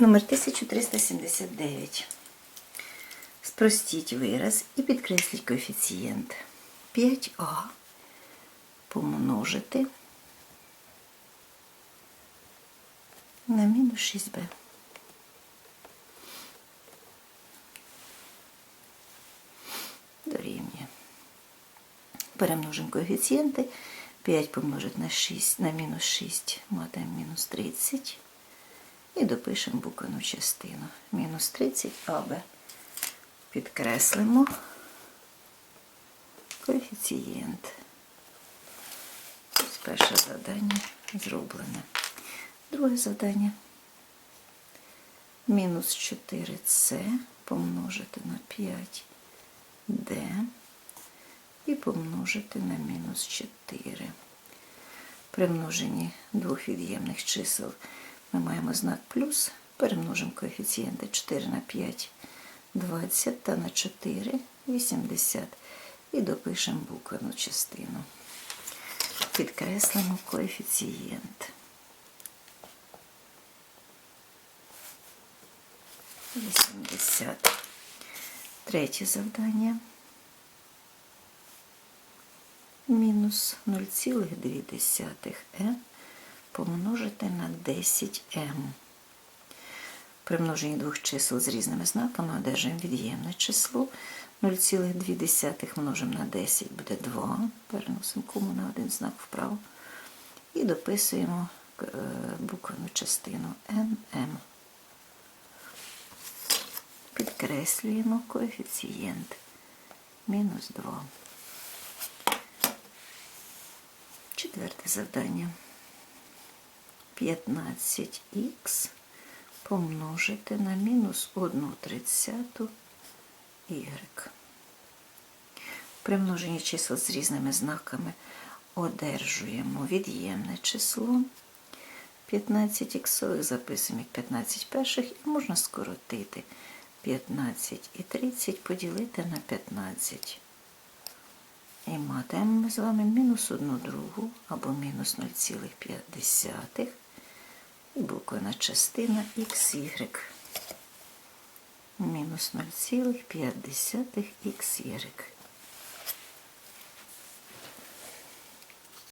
Номер 1379. Спростіть вираз і підкресліть коефіцієнт. 5а помножити на мінус 6b. Дорівнює. Перемножимо коефіцієнти. 5 помножити на 6 на мінус 6 матимемо мінус 30. І допишемо буквену частину. Мінус 30 АБ. Підкреслимо коефіцієнт. Ось перше завдання зроблене. Друге завдання. Мінус 4С помножити на 5D і помножити на мінус 4. При множенні двох від'ємних чисел ми маємо знак плюс, перемножимо коефіцієнти 4 на 5 20 та на 4 80 і допишемо буквену частину. Підкреслимо коефіцієнт. 80. Третє завдання. Мінус 0,2 n помножити на 10m. При множенні двох чисел з різними знаками одержуємо від'ємне число. 0,2 множимо на 10 буде 2. Переносимо кому на один знак вправо. І дописуємо е, буквену частину NM. Підкреслюємо коефіцієнт мінус 2. Четверте завдання. 15х помножити на мінус 1 тридцяту y. При множенні чисел з різними знаками одержуємо від'ємне число. 15 іксових записуємо як 15 перших і можна скоротити 15 і 30 поділити на 15. І матимемо ми з вами мінус 1 другу або мінус 0,5 і буквена частина xy. Мінус 0,5xy.